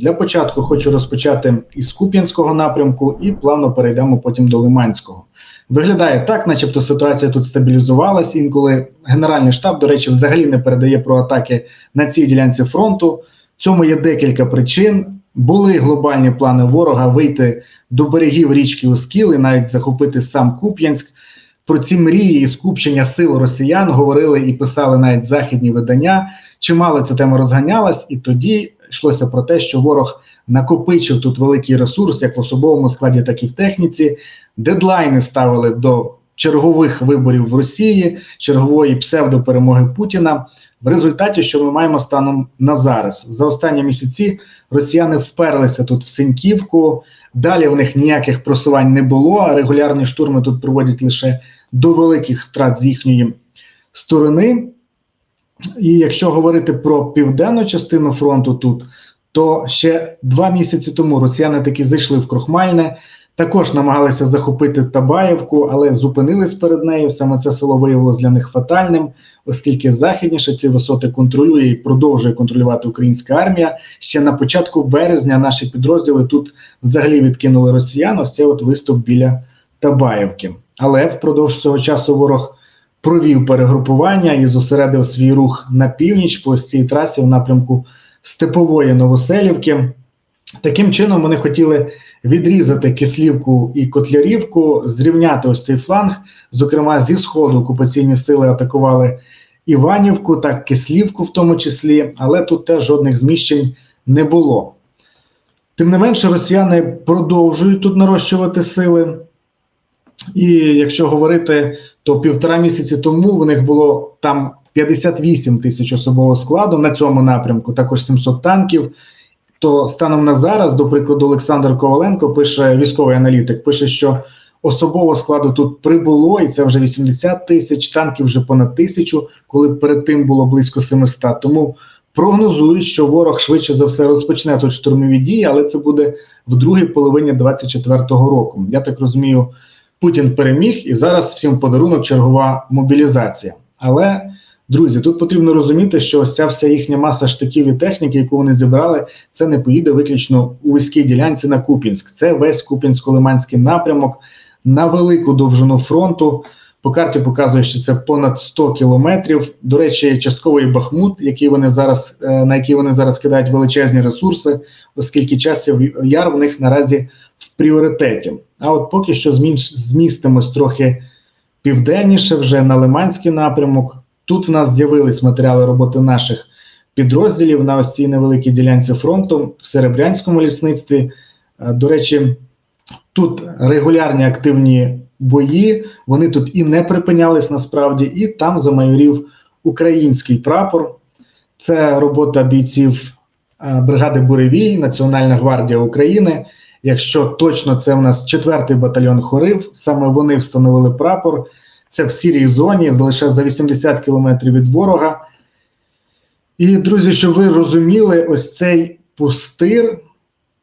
Для початку хочу розпочати із Куп'янського напрямку і плавно перейдемо потім до Лиманського. Виглядає так, начебто ситуація тут стабілізувалась. Інколи Генеральний штаб, до речі, взагалі не передає про атаки на цій ділянці фронту. В цьому є декілька причин. Були глобальні плани ворога вийти до берегів річки Оскіл і навіть захопити сам Куп'янськ. Про ці мрії і скупчення сил росіян говорили і писали навіть західні видання. Чимало ця тема розганялась, і тоді йшлося про те, що ворог накопичив тут великий ресурс, як в особовому складі, так і в техніці. Дедлайни ставили до чергових виборів в Росії, чергової псевдоперемоги Путіна. В результаті, що ми маємо станом на зараз, за останні місяці росіяни вперлися тут в Синьківку. Далі в них ніяких просувань не було. А регулярні штурми тут проводять лише до великих втрат з їхньої сторони. І якщо говорити про південну частину фронту тут, то ще два місяці тому росіяни таки зайшли в Крохмальне, також намагалися захопити Табаєвку, але зупинились перед нею. Саме це село виявилося для них фатальним, оскільки західніше ці висоти контролює і продовжує контролювати українська армія. Ще на початку березня наші підрозділи тут взагалі відкинули росіян. Ось це от виступ біля Табаєвки. Але впродовж цього часу ворог провів перегрупування і зосередив свій рух на північ по цій трасі в напрямку Степової Новоселівки. Таким чином вони хотіли відрізати Кислівку і Котлярівку, зрівняти ось цей фланг. Зокрема, зі сходу окупаційні сили атакували Іванівку та Кислівку, в тому числі, але тут теж жодних зміщень не було. Тим не менше, росіяни продовжують тут нарощувати сили. І якщо говорити, то півтора місяці тому в них було там 58 тисяч особового складу на цьому напрямку, також 700 танків. То станом на зараз, до прикладу, Олександр Коваленко пише військовий аналітик, пише, що особового складу тут прибуло, і це вже 80 тисяч, танків вже понад тисячу, коли перед тим було близько 700. Тому прогнозують, що ворог швидше за все розпочне тут штурмові дії, але це буде в другій половині 24-го року. Я так розумію, Путін переміг, і зараз всім подарунок чергова мобілізація. Але Друзі, тут потрібно розуміти, що ця вся їхня маса штиків і техніки, яку вони зібрали, це не поїде виключно у вузькій ділянці на Купінськ. Це весь Купінсько-Лиманський напрямок на велику довжину фронту. По карті показує, що це понад 100 кілометрів. До речі, частковий Бахмут, який вони зараз е, на який вони зараз кидають величезні ресурси, оскільки часів яр в них наразі в пріоритеті. А от поки що змістимось трохи південніше, вже на Лиманський напрямок. Тут в нас з'явились матеріали роботи наших підрозділів на ось цій невеликій ділянці фронту в Серебрянському лісництві. Е, до речі, тут регулярні активні бої, вони тут і не припинялись насправді, і там замайорів український прапор. Це робота бійців е, бригади Буревій, Національна гвардія України. Якщо точно це в нас четвертий батальйон хорив, саме вони встановили прапор. Це в сірій зоні, лише за 80 кілометрів від ворога. І, друзі, щоб ви розуміли, ось цей пустир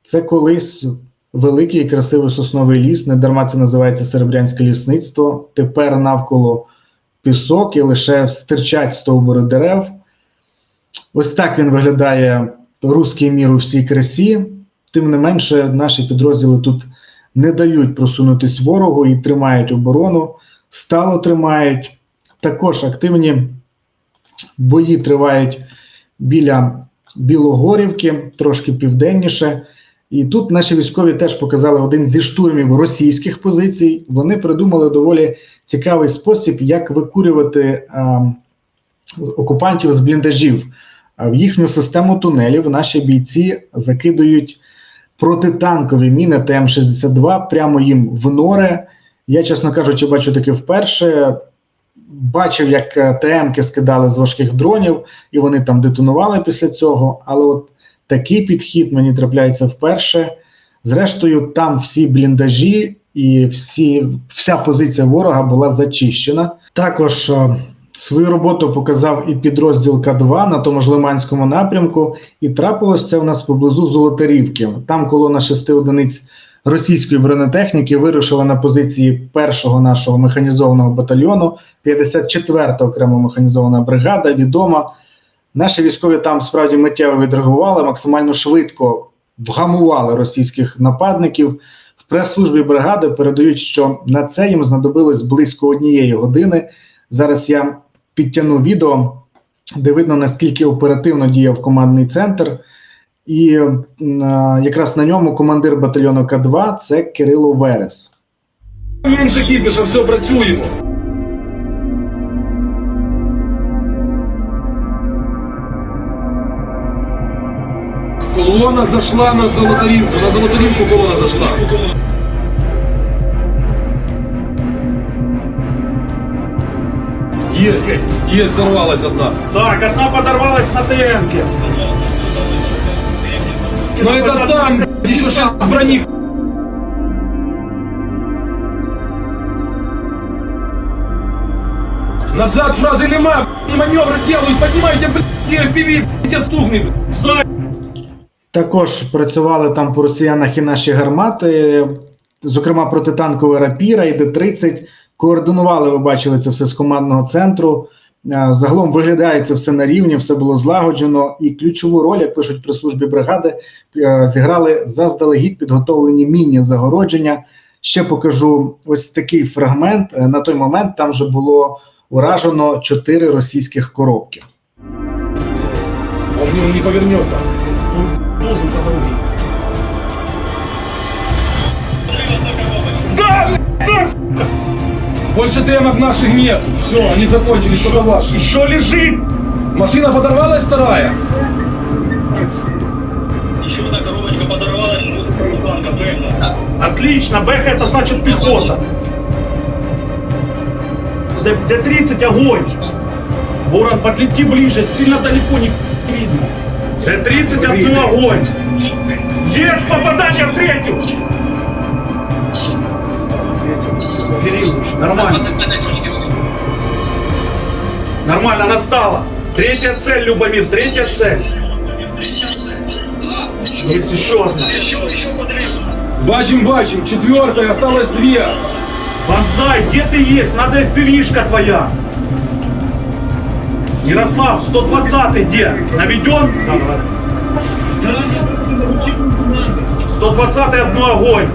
це колись великий і красивий сосновий ліс. Не дарма це називається Серебрянське лісництво. Тепер навколо пісок і лише стирчать стовбури дерев. Ось так він виглядає руський мір у всій красі. Тим не менше, наші підрозділи тут не дають просунутись ворогу і тримають оборону стало тримають. Також активні бої тривають біля Білогорівки, трошки південніше. І тут наші військові теж показали один зі штурмів російських позицій. Вони придумали доволі цікавий спосіб, як викурювати а, окупантів з бліндажів. В їхню систему тунелів наші бійці закидують протитанкові міни ТМ-62 прямо їм в нори. Я, чесно кажучи, бачу таке вперше. Бачив, як е, ТМки скидали з важких дронів, і вони там детонували після цього. Але от такий підхід мені трапляється вперше. Зрештою, там всі бліндажі і всі, вся позиція ворога була зачищена. Також е, свою роботу показав і підрозділ К2 на тому ж Лиманському напрямку, і трапилось це в нас поблизу Золотарівки. Там колона шести одиниць російської бронетехніки вирушила на позиції першого нашого механізованого батальйону, 54-та окрема механізована бригада. Відома. Наші військові там справді миттєво відреагували, максимально швидко вгамували російських нападників. В прес-службі бригади передають, що на це їм знадобилось близько однієї години. Зараз я підтягну відео, де видно наскільки оперативно діяв командний центр. І а, якраз на ньому командир батальйону К2 це Кирило Верес. Менше кіпіша, все працюємо. Колона зайшла на золотарівку. На золотарівку колона зайшла. Є, є, взорвалась одна. Так, одна подорвалась на ТНке. Но это там, блядь, еще сейчас с брони. Назад фразы нема, блядь, и маневры делают, поднимайте, блядь, FPV, блядь, я стухни, блядь. Також працювали там по росіянах і наші гармати, зокрема протитанкова рапіра і Д-30. Координували, ви бачили це все з командного центру. Е, Загалом виглядає це все на рівні, все було злагоджено. І ключову роль, як пишуть при службі бригади, е, зіграли заздалегідь підготовлені мінні загородження. Ще покажу ось такий фрагмент. Е, На той момент там вже було уражено чотири російських коробки. Он не повернет Больше темок наших нет. Все, они закончились, что ваши. Еще лежит! Машина подорвалась вторая? Еще одна коробочка подорвалась, танка. Отлично, Бэха это значит пехота. Д- Д-30 огонь. Ворон, подлети ближе, сильно далеко не видно. Д-30 одну огонь. Есть попадание в третью. Нормально. 25 точки вони. Нормально, она стала. Третья цель, Любомир, третья цель. Есть еще одна. Бачим, бачим. Четвертая, осталось две. Бонзай, где ты есть? Надо FPV-шка твоя. Ярослав, 120 где? Наведен? 120 одну огонь.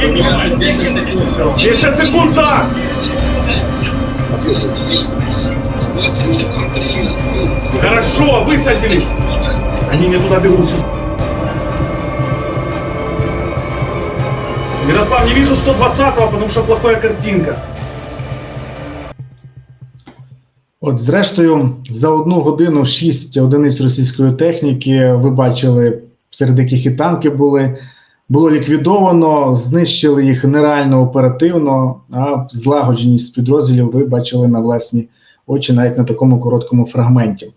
Гайдук. 10 секунд, так. Хорошо, высадились. Они не туда бегут сейчас. Ярослав, не вижу 120-го, потому что плохая картинка. От, зрештою, за одну годину шість одиниць російської техніки ви бачили, серед яких і танки були. Було ліквідовано, знищили їх нереально оперативно, а злагодженість підрозділів ви бачили на власні очі навіть на такому короткому фрагменті.